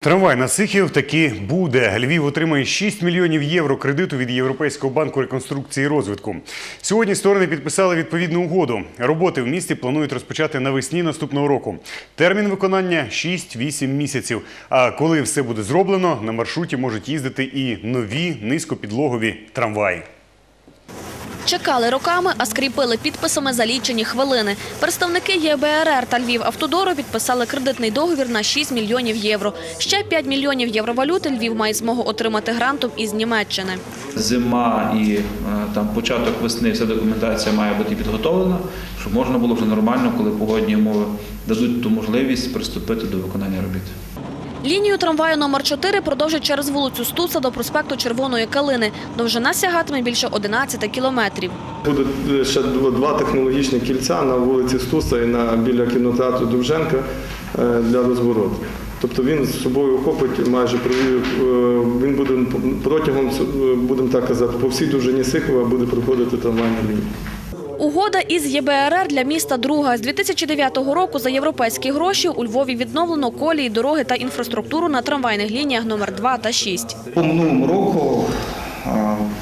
Трамвай на Сихів таки буде. Львів отримає 6 мільйонів євро кредиту від Європейського банку реконструкції і розвитку. Сьогодні сторони підписали відповідну угоду. Роботи в місті планують розпочати навесні наступного року. Термін виконання 6-8 місяців. А коли все буде зроблено, на маршруті можуть їздити і нові низькопідлогові трамваї. Чекали роками, а скріпили підписами за лічені хвилини. Представники ЄБРР та Львів-Автодору підписали кредитний договір на 6 мільйонів євро. Ще 5 мільйонів євровалюти Львів має змогу отримати грантом із Німеччини. Зима і е, там початок весни вся документація має бути підготовлена, щоб можна було вже нормально, коли погодні умови дадуть ту можливість приступити до виконання робіт. Лінію трамваю номер 4 продовжать через вулицю Стуса до проспекту Червоної Калини. Довжина сягатиме більше 11 кілометрів. Буде е, ще два технологічні кільця на вулиці Стуса і біля кінотеатру Довженка е, для розвороту. Тобто він з собою охопить майже е, він буде протягом, будемо так казати, по всій довжині Сихова буде проходити трамвайна лінія. Угода із ЄБРР для міста друга. З 2009 року за європейські гроші у Львові відновлено колії, дороги та інфраструктуру на трамвайних лініях номер 2 та 6. По минулому року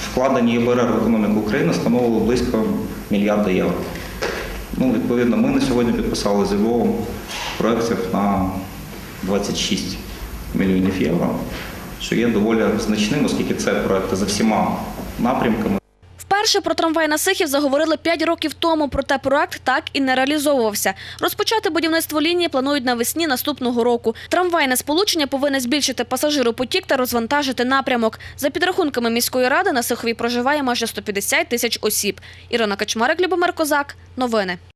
вкладені ЄБРР в економіку України становило близько мільярда євро. Ну, відповідно, ми на сьогодні підписали з Львовом проєктів на 26 мільйонів євро, що є доволі значним, оскільки це проекти за всіма напрямками. Вперше про трамвай на Сихів заговорили 5 років тому, проте проект так і не реалізовувався. Розпочати будівництво лінії планують навесні наступного року. Трамвайне сполучення повинне збільшити пасажиропотік та розвантажити напрямок. За підрахунками міської ради на Сихові проживає майже 150 тисяч осіб. Ірина Качмарик, Любомир Козак. Новини.